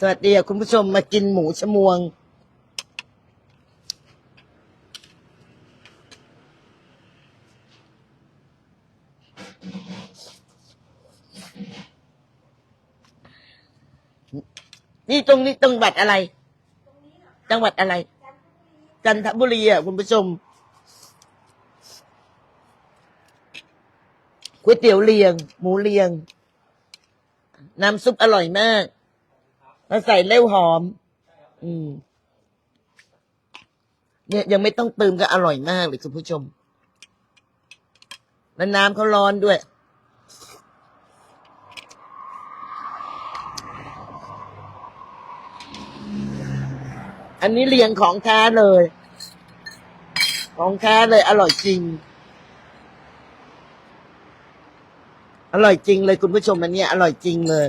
สวัสดีคุณผู้ชมมากินหมูชมวง นี่ตรงนี้จังหวัดอะไร จังหวัดอะไร จันทบุรีอะคุณผู้ชมก๋วยเตี๋ยวเลียง หมูเลียง น้ำซุปอร่อยมาก ใส่เล้วหอม อืม เนี่ยยังไม่ต้องเติมก็อร่อยมากเลยคุณผู้ชม แล้วน้ำเขาร้อนด้วย อันนี้เรียงของแท้เลย ของแท้เลย อร่อยจริง อร่อยจริงเลยคุณผู้ชมอันนี้อร่อยจริงเลย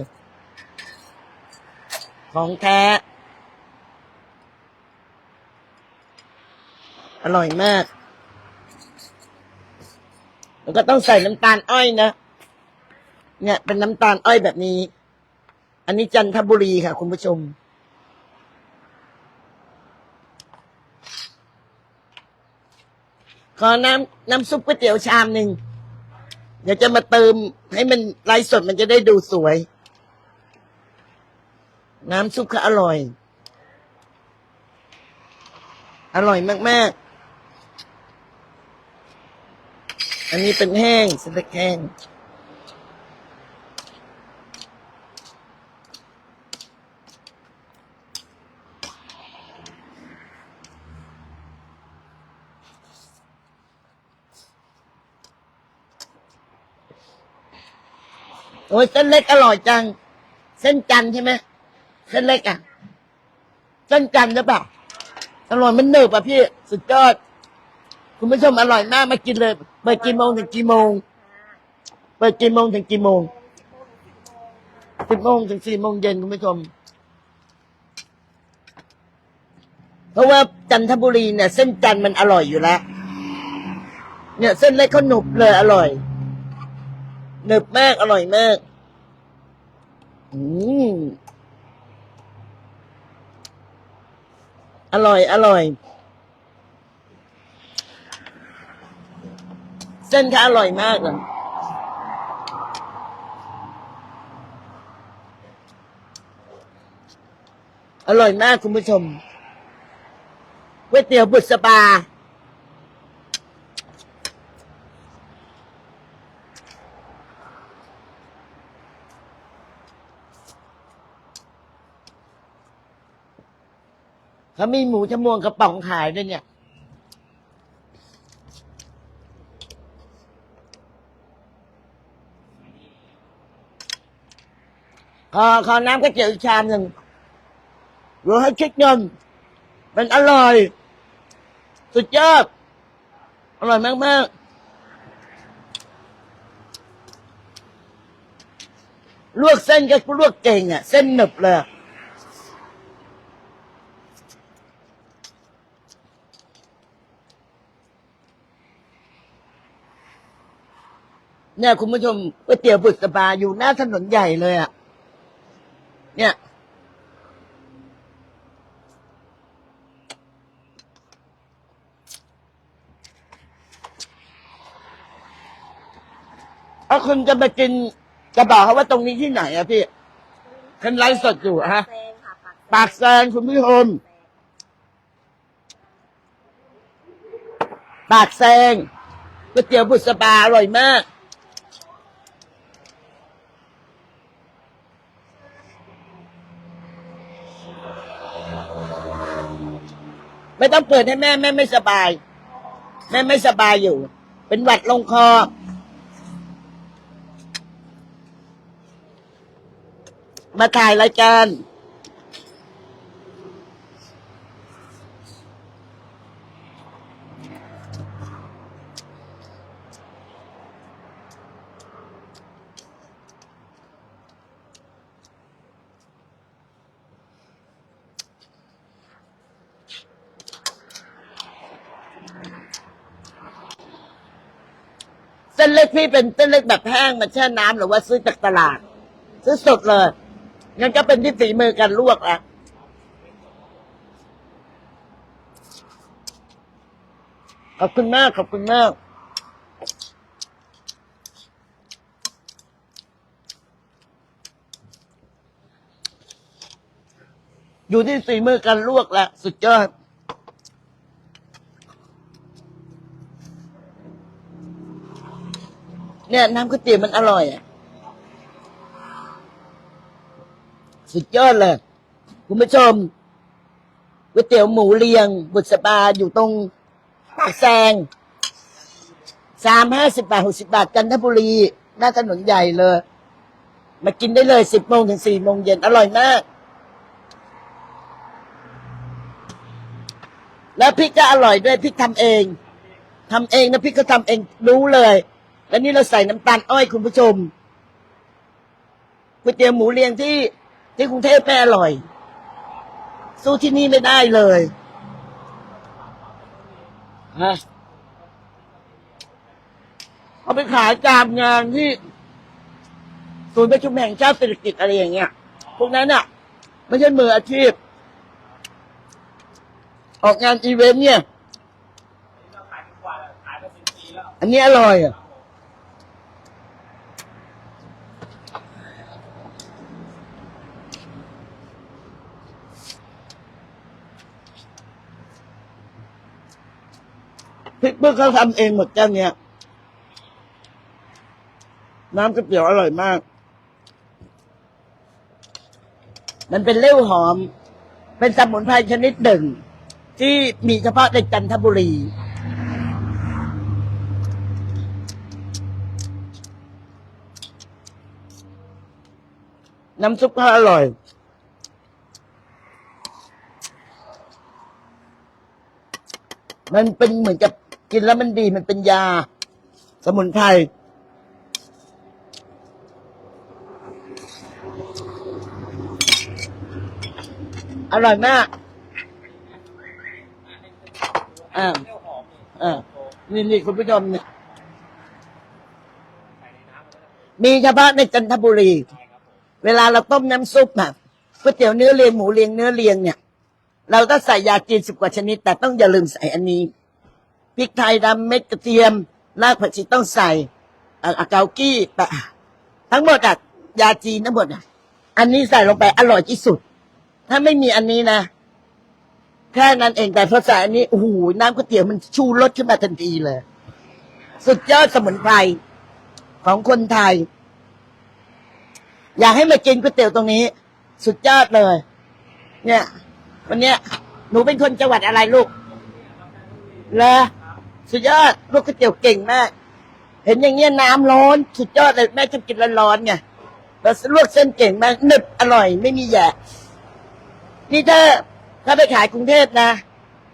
ของแท้ อร่อยมาก แล้วก็ต้องใส่น้ำตาลอ้อยนะ เนี่ยเป็นน้ำตาลอ้อยแบบนี้ อันนี้จันทบุรีค่ะ คุณผู้ชมขอน้ำน้ำซุปก๋วยเตี๋ยวชามหนึ่งเดี๋ยวจะมาเติมให้มันไลฟ์สดมันจะได้ดูสวย น้ำซุปก็อร่อย อร่อยมาก ๆ อันนี้เป็นแห้งสเต็กแห้งโอ้ยเส้นเล็กอร่อยจัง เส้นจันใช่ไหม เส้นเล็กอะเส้นจันทร์หรือเปล่าอร่อยมันหนึบอะพี่ สุดยอด คุณผู้ชมอร่อยมากมากินเลย เปิดกี่โมงถึงกี่โมง เปิดกี่โมงถึงกี่โมงสิบโมงถึงสี่โมงเย็นคุณผู้ชม เพราะว่าจันทบุรีเนี่ย เส้นจันมันอร่อยอยู่แล้ว เนี่ย เส้นเล็กเขาหนุบเลยอร่อยหนึบมากอร่อยมาก อืม อร่อย อร่อย เส้นเขาอร่อยมากเลยอร่อยมากคุณผู้ชมก๋วยเตี๋ยวบุษบา เขามีหมูชะมวงกระป๋องขายด้วยเนี่ย ขอขอน้ำก๋วยเตี๋ยวอีกชามหนึ่งรอให้คิดเงินมันอร่อย สุดยอด อร่อยมากมากลวกเส้นก็ลวกเก่งอะ เส้นหนึบเลย เนี่ยคุณผู้ชมก๋วยเตี๋ยวบุษบาอยู่หน้าถนนใหญ่เลยอะ เนี่ย ถ้าคุณจะมากินจะบอกเขาว่าตรงนี้ที่ไหนอะพี่ฉันไลฟ์สดอยู่อะฮะ แซงค่ะปากปากแซงคุณผู้ชม ปากแซงก๋วยเตี๋ยวบุษบาอร่อยมาก ไม่ต้องเปิดให้แม่แม่ไม่สบาย แม่ไม่สบายอยู่ เป็นหวัดลงคอ มาถ่ายรายการ ส้นเล็กพี่เป็นเส้นเล็กแบบแห้งมาแช่น้ำหรือว่าซื้อจากตลาด ซื้อสดเลยงั้นก็เป็นที่ฝีมือการลวกละขอบคุณมากขอบคุณมากอยู่ที่ฝีมือการลวกแหละสุดยอด เนี่ยน้ำก๋วยเตี๋ยวมันอร่อยอะสุดยอดเลย คุณผู้ชมก๋วยเตี๋ยวหมูเรียง บุษบาอยู่ตรงปากแซงสามห้าสิบบาทหกสิบาทจันทบุรี หน้าถนนใหญ่เลย มากินได้เลยสิบโมงถึงสี่โมงเย็นอร่อยมาก แล้วพริกก็อร่อยด้วยพริกทำเองทำเองนะพริกก็ทำเองรู้เลย แล้วนี่เราใส่น้ำตาลอ้อยคุณผู้ชมก๋วยเตี๋ยวหมูเรียงที่ที่กรุงเทพแม่อร่อย สู้ที่นี่ไม่ได้เลยฮะเอาไปขายตามงานที่ศูนย์ประชุมแห่งชาติเศรษฐกิจอะไรอย่างเงี้ย พวกนั้นอะ ไม่ใช่มืออาชีพ ออกงานอีเวนต์เนี่ย อันนี้อร่อยอะ ริกเพื่อเขาทำเองหมดแก้วเนี้ย น้ำก๋วยเตี๋ยวอร่อยมาก มันเป็นเล่วหอม เป็นสมุนไพรชนิดหนึ่ง ที่มีเฉพาะในจันทบุรี น้ำซุปก็อร่อยมันเป็นเหมือนกับ กินแล้วมันดีมันเป็นยา สมุนไพรอร่อยมากอ่าอ่านี่นี่คุณผู้ชมเนี่ยมีเฉพาะในจันทบุรี เวลาเราต้มน้ำซุปอะก๋วยเตี๋ยวเนื้อเลียงหมูเลียงเนื้อเลียงเนี่ย เราก็ใส่ยาจีนสิบกว่าชนิด แต่ต้องอย่าลืมใส่อันนี้ พริกไทยดำเม็ดกระเทียมรากผักชีต้องใส่อะเกากี้ปะทั้งหมดอะยาจีนทั้งหมดอะอันนี้ใส่ลงไปอร่อยที่สุด ถ้าไม่มีอันนี้นะแค่นั้นเองแต่พอใส่อันนี้โอ้โหน้ำก๋วยเตี๋ยวมันชูรสขึ้นมาทันทีเลย สุดยอดสมุนไพรของคนไทย อยากให้มากินก๋วยเตี๋ยวตรงนี้ สุดยอดเลย เนี่ย วันเนี้ยหนูเป็นคนจังหวัดอะไรลูก เหรอ สุดยอดลูกก๋วยเตี๋ยวเก่งมาก เห็นอย่างเงี้ยน้ำร้อน สุดยอดเลยแม่ชอบกินร้อนๆไงแล้วลวกเส้นเก่งมากหนึบอร่อยไม่มีแยะนี่ถ้าถ้าไปขายกรุงเทพนะ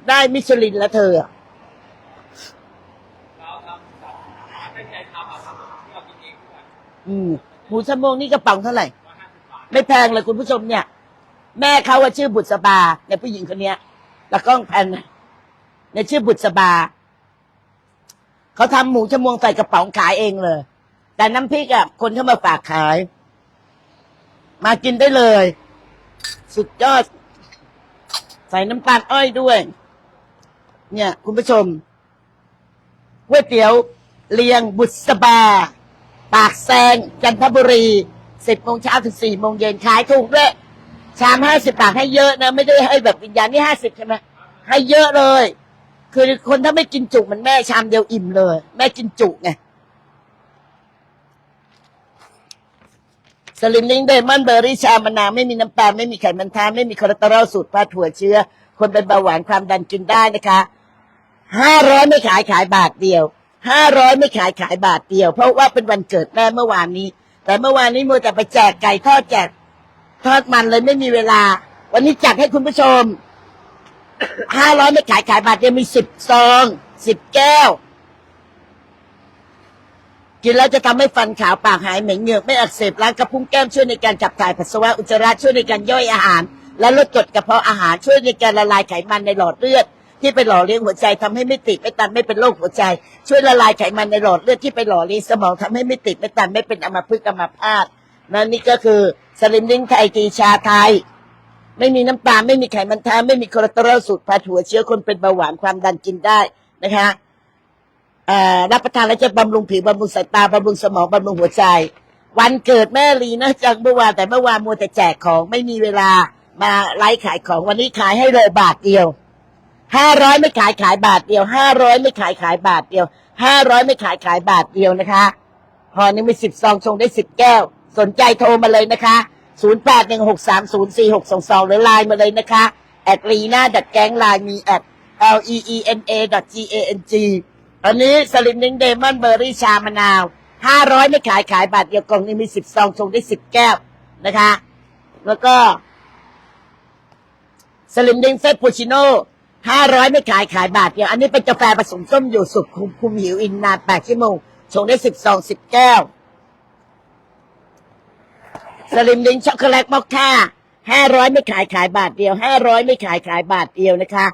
ได้มิชลินแล้วเธออะอืมหมูชะโมงนี่กระป๋องเท่าไหร่ ไม่แพงเลยคุณผู้ชมเนี่ย แม่เขาว่าชื่อบุษบาในยผู้หญิงคนเนี้ยตะกล้องแพนน่ะเนี่ยชื่อบุษบา เขาทำหมูชะมวงใส่กระป๋องขายเองเลย แต่น้ำพริกอะคนเข้ามาฝากขาย มากินได้เลย สุดยอด ใส่น้ำตาลอ้อยด้วย เนี่ย คุณผู้ชมก๋วยเตี๋ยวเลียงบุษบา ปากแซง จันทบุรีสิบโมงเช้าถึงสี่โมงเย็นขายถูกด้วยชามห้าสิบบาทให้เยอะนะ ไม่ได้ให้แบบวิญญาณนี่ห้าสิบใช่ไหมให้เยอะเลย คือคนถ้าไม่กินจุมันแม่ชามเดียวอิ่มเลย แม่กินจุไงสลิมลิงเดมอนเบอร์รี่ชามะนาวไม่มีน้ำตาลไม่มีไขมันทานไม่มีคอเลสเตอรอลสูตรปลาถั่วเชื้อ คนเป็นเบาหวานความดันกินได้นะคะห้าร้อยไม่ขายขายบาทเดียวห้าร้อยไม่ขายขายบาทเดียว เพราะว่าเป็นวันเกิดแม่เมื่อวานนี้ แต่เมื่อวานนี้มัวแต่ไปแจกไก่ทอดแจกทอดมันเลยไม่มีเวลา วันนี้จัดให้คุณผู้ชม ห้าร้อยไม่ขายขายบาทเดียวมีสิบซองสิบแก้ว กินแล้วจะทำให้ฟันขาวปากหายเหม็นเหงือกไม่อักเสบล้างกระพุ้งแก้มช่วยในการขับถ่ายปัสสาวะอุจจาระช่วยในการย่อยอาหาร และลดกรดกระเพาะอาหารช่วยในการละลายไขมันในหลอดเลือด ที่ไปหล่อเลี้ยงหัวใจทำให้ไม่ติดไม่ตันไม่เป็นโรคหัวใจ ช่วยละลายไขมันในหลอดเลือดที่ไปหล่อเลี้ยงสมองทำให้ไม่ติดไม่ตันไม่เป็นอัมพฤกษ์อัมพาตนั่นนี่ก็คือสลิมดิ้งไทยตีชาไทย ไม่มีน้ำตาลไม่มีไขมันแท้ไม่มีคอเลสเตอรอลสูตรผัดหัวเชื้อคนเป็นเบาหวานความดันกินได้นะคะรับประทานแล้วจะบำรุงผิวบำรุงสายตาบำรุงสมองบำรุงหัวใจ วันเกิดแม่ลีนะจังเมื่อวานแต่เมื่อวานมัวแต่แจกของไม่มีเวลามาไลฟ์ขายของวันนี้ขายให้เลยบาทเดียวห้าร้อยไม่ขายขายบาทเดียวห้าร้อยไม่ขายขายบาทเดียวห้าร้อยไม่ขายขายบาทเดียวนะคะพอนี้มีสิบซองชงได้สิบแก้ว สนใจโทรมาเลยนะคะ 0 8 1 6 3 0 4 6 2 2 หรือไลน์มาเลยนะคะแอดลีน่าดัดแก๊งไลน์มีแอด l e e n a g a n g อันนี้สลิมนิ่งเดมอนเบอร์รี่ชามะนาว 500 ไม่ขายขายบาทเดียวกล่องนี้มี 10 ซองชงได้ 10 แก้วนะคะ แล้วก็สลิมดิงเฟสปูชิโน่ห้าร้อยไม่ขายขายบาทเดียว อันนี้เป็นกาแฟผสมส้มอยู่สุกคุมคุมหิวอินนานแปดชั่วโมงชงได้สิบซองสิบแก้ว สลิมดิงช็อกโกแลตมอคค่าห้าร้อยไม่ขายขายบาทเดียวห้าร้อยไม่ขายขายบาทเดียวนะคะ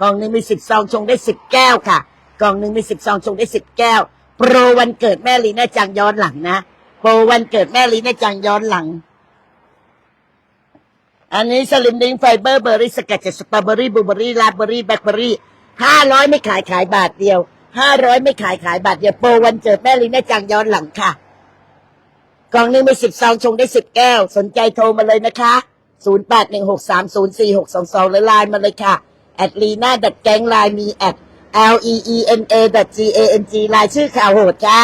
กล่องหนึ่งมีสิบซองชงได้สิบแก้วค่ะกล่องหนึ่งมีสิบซองชงได้สิบแก้ว โปรวันเกิดแม่ลีน่าจังย้อนหลังนะโปรวันเกิดแม่ลีน่าจังย้อนหลัง อันนี้สลิมดิงไฟเบอร์เบอร์รี่สกัดจากสตรอเบอรี่บลูเบอรี่ลาเบอรี่แบล็คเบอรี่ห้าร้อยไม่ขายขายบาทเดียวห้าร้อยไม่ขายขายบาทเดียวโปรวันเกิดแม่ลีน่าจังย้อนหลังค่ะ กล่องหนึงมีสิบซองชงได้สิบแก้ว สนใจโทรมาเลยนะคะศูนย์แปดหนึ่งหรือไลน์มาเลยค่ะแอดลีน่าดัดแกงไลน์มีแอด L E E N A G A N G ไลน์ชื่อข่าวโหดค่ะ